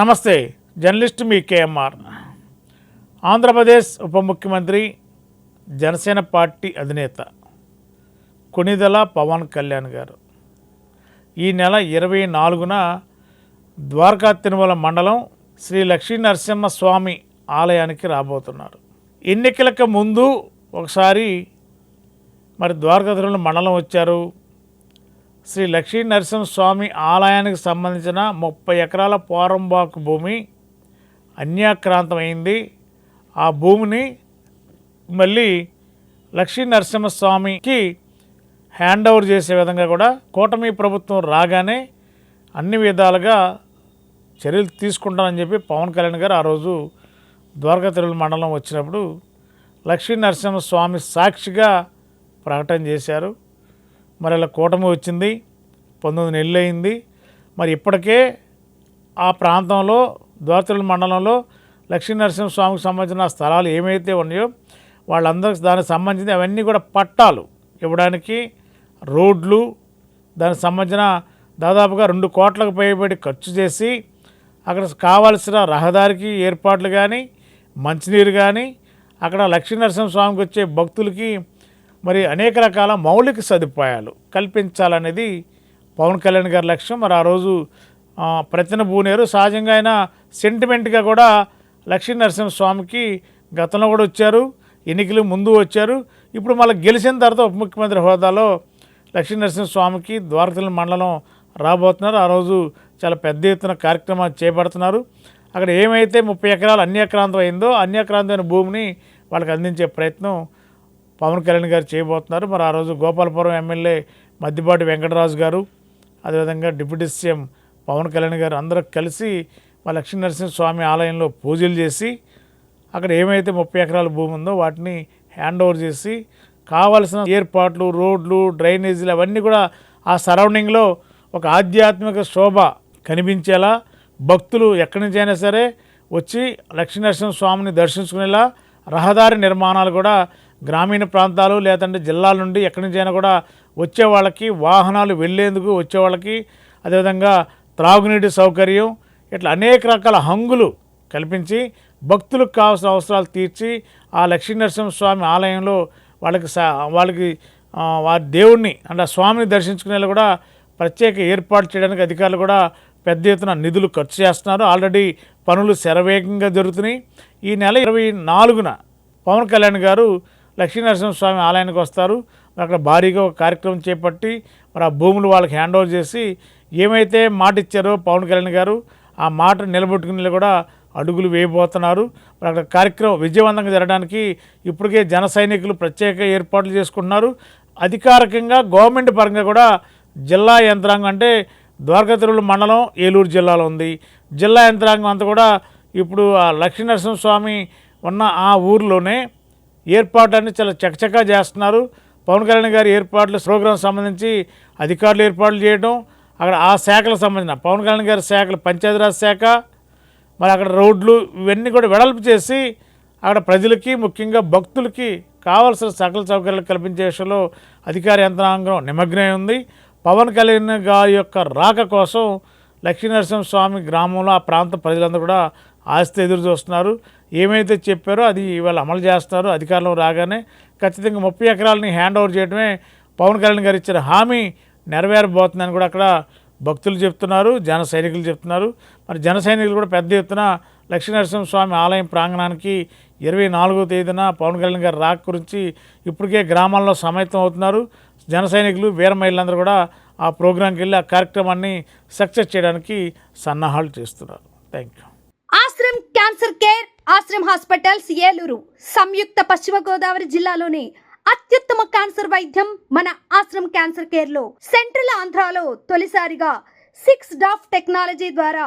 నమస్తే జర్నలిస్ట్ మీ కేఎంఆర్. ఆంధ్రప్రదేశ్ ఉప ముఖ్యమంత్రి జనసేన పార్టీ అధినేత కొణిదెల పవన్ కళ్యాణ్ గారు. ఈ నెల ఇరవై నాలుగున ద్వారకా తిరుమల మండలం శ్రీ లక్ష్మీ నరసింహస్వామి ఆలయానికి రాబోతున్నారు. ఎన్నికలకు ముందు ఒకసారి మరి ద్వారకా తిరుమల మండలం వచ్చారు. శ్రీ లక్ష్మీ నరసింహస్వామి ఆలయానికి సంబంధించిన ముప్పై ఎకరాల పోరంబాకు భూమి అన్యాక్రాంతమైంది. ఆ భూమిని మళ్ళీ లక్ష్మీ నరసింహస్వామికి హ్యాండ్ ఓవర్ చేసే విధంగా కూడా కూటమి ప్రభుత్వం రాగానే అన్ని విధాలుగా చర్యలు తీసుకుంటానని చెప్పి పవన్ కళ్యాణ్ గారు ఆ రోజు ద్వారకా తిరుమల మండలం వచ్చినప్పుడు లక్ష్మీ నరసింహస్వామి సాక్షిగా ప్రకటన చేశారు. మరి అలా కూటమి వచ్చింది పంతొమ్మిది నెలలు అయింది. మరి ఇప్పటికే ఆ ప్రాంతంలో ద్వారతుల మండలంలో లక్ష్మీ నరసింహస్వామికి సంబంధించిన స్థలాలు ఏమైతే ఉన్నాయో వాళ్ళందరికి దానికి సంబంధించి అవన్నీ కూడా పట్టాలు ఇవ్వడానికి రోడ్లు దానికి సంబంధించిన దాదాపుగా రెండు కోట్లకు పైబడి ఖర్చు చేసి అక్కడ కావాల్సిన రహదారికి ఏర్పాట్లు కానీ మంచినీరు కానీ అక్కడ లక్ష్మీ నరసింహస్వామికి వచ్చే భక్తులకి మరి అనేక రకాల మౌలిక సదుపాయాలు కల్పించాలనేది పవన్ కళ్యాణ్ గారి లక్ష్యం. మరి ఆ రోజు ప్రతిన భూనేరు సహజంగా ఆయన సెంటిమెంట్గా కూడా లక్ష్మీ నరసింహస్వామికి గతంలో కూడా వచ్చారు ఎన్నికలు ముందు వచ్చారు. ఇప్పుడు మళ్ళీ గెలిచిన తర్వాత ఉప ముఖ్యమంత్రి హోదాలో లక్ష్మీ నరసింహస్వామికి ద్వారకల మండలం రాబోతున్నారు. ఆ రోజు చాలా పెద్ద ఎత్తున కార్యక్రమాలు చేపడుతున్నారు. అక్కడ ఏమైతే ముప్పై ఎకరాలు అన్యాక్రాంతం అయిందో అన్యాక్రాంతమైన భూమిని వాళ్ళకి అందించే ప్రయత్నం పవన్ కళ్యాణ్ గారు చేయబోతున్నారు. మరి ఆ రోజు గోపాలపురం ఎమ్మెల్యే మద్దిపాటి వెంకటరాజు గారు అదేవిధంగా డిప్యూటీ సీఎం పవన్ కళ్యాణ్ గారు అందరూ కలిసి మా లక్ష్మీ నరసింహస్వామి ఆలయంలో పూజలు చేసి అక్కడ ఏమైతే ముప్పై ఎకరాల భూమి ఉందో వాటిని హ్యాండ్ ఓవర్ చేసి కావలసిన ఏర్పాట్లు రోడ్లు డ్రైనేజీలు అవన్నీ కూడా ఆ సరౌండింగ్లో ఒక ఆధ్యాత్మిక శోభ కనిపించేలా భక్తులు ఎక్కడి నుంచి అయినా సరే వచ్చి లక్ష్మీనరసింహ స్వామిని దర్శించుకునేలా రహదారి నిర్మాణాలు కూడా గ్రామీణ ప్రాంతాలు లేదంటే జిల్లాల నుండి ఎక్కడి నుంచి అయినా కూడా వచ్చే వాళ్ళకి వాహనాలు వెళ్ళేందుకు వచ్చే వాళ్ళకి అదేవిధంగా త్రాగునీటి సౌకర్యం ఇట్లా అనేక రకాల హంగులు కల్పించి భక్తులకు కావాల్సిన అవసరాలు తీర్చి ఆ లక్ష్మీనరసింహస్వామి ఆలయంలో వాళ్ళకి వాళ్ళకి వారి దేవుణ్ణి అంటే ఆ స్వామిని దర్శించుకునేలా కూడా ప్రత్యేక ఏర్పాటు చేయడానికి అధికారులు కూడా పెద్ద ఎత్తున నిధులు ఖర్చు చేస్తున్నారు. ఆల్రెడీ పనులు శరవేగంగా జరుగుతున్నాయి. ఈ నెల ఇరవై నాలుగున పవన్ కళ్యాణ్ గారు లక్ష్మీనరసింహస్వామి ఆలయానికి వస్తారు. అక్కడ భారీగా ఒక కార్యక్రమం చేపట్టి మరి ఆ భూములు వాళ్ళకి హ్యాండ్ ఓవర్ చేసి ఏమైతే మాట ఇచ్చారో పవన్ కళ్యాణ్ గారు ఆ మాట నిలబెట్టుకునే కూడా అడుగులు వేయబోతున్నారు. మరి అక్కడ కార్యక్రమం విజయవంతంగా జరగడానికి ఇప్పటికే జన సైనికులు ప్రత్యేక ఏర్పాట్లు చేసుకుంటున్నారు. అధికారికంగా గవర్నమెంట్ పరంగా కూడా జిల్లా యంత్రాంగం అంటే ద్వారకాతిరుల మండలం ఏలూరు జిల్లాలో ఉంది. జిల్లా యంత్రాంగం అంతా కూడా ఇప్పుడు ఆ లక్ష్మీనరసింహస్వామి ఉన్న ఆ ఊరిలోనే ఏర్పాట్లన్నీ చాలా చకచకా చేస్తున్నారు. పవన్ కళ్యాణ్ గారి ఏర్పాట్లు ప్రోగ్రాం సంబంధించి అధికారులు ఏర్పాట్లు చేయడం అక్కడ ఆ శాఖలకు సంబంధించిన పవన్ కళ్యాణ్ గారి శాఖలు పంచాయతీరాజ్ శాఖ మరి అక్కడ రోడ్లు ఇవన్నీ కూడా వెడల్పు చేసి అక్కడ ప్రజలకి ముఖ్యంగా భక్తులకి కావాల్సిన సకల సౌకర్యాలు కల్పించే విషయంలో అధికార యంత్రాంగం నిమగ్నమై ఉంది. పవన్ కళ్యాణ్ గారి యొక్క రాక కోసం లక్ష్మీనరసింహస్వామి గ్రామంలో ఆ ప్రాంత ప్రజలందరూ కూడా ఆస్తి ఎదురు చూస్తున్నారు. ఏమైతే చెప్పారో అది ఇవాళ అమలు చేస్తున్నారు అధికారంలో రాగానే ఖచ్చితంగా ముప్పై ఎకరాలని హ్యాండ్ ఓవర్ చేయడమే పవన్ కళ్యాణ్ గారు ఇచ్చిన హామీ నెరవేరబోతుందని కూడా అక్కడ భక్తులు చెప్తున్నారు జన సైనికులు చెప్తున్నారు. మరి జన సైనికులు కూడా పెద్ద ఎత్తున లక్ష్మీనరసింహస్వామి ఆలయం ప్రాంగణానికి ఇరవై నాలుగో తేదీన పవన్ కళ్యాణ్ గారి రాక గురించి ఇప్పటికే గ్రామాల్లో సమైతం అవుతున్నారు. జన సైనికులు వీర మహిళలందరూ కూడా ఆ ప్రోగ్రాంకి వెళ్ళి ఆ కార్యక్రమాన్ని సక్సెస్ చేయడానికి సన్నాహాలు చేస్తున్నారు. Thank you Ashram cancer care Ashram hospitals Eluru సంయుక్త పశ్చిమ గోదావరి జిల్లాలోని అత్యుత్తమ క్యాన్సర్ వైద్యం మన ఆశ్రమ్ క్యాన్సర్ కేర్లో సెంట్రల్ ఆంధ్రాలో తొలిసారిగా సిక్స్ డాఫ్ టెక్నాలజీ ద్వారా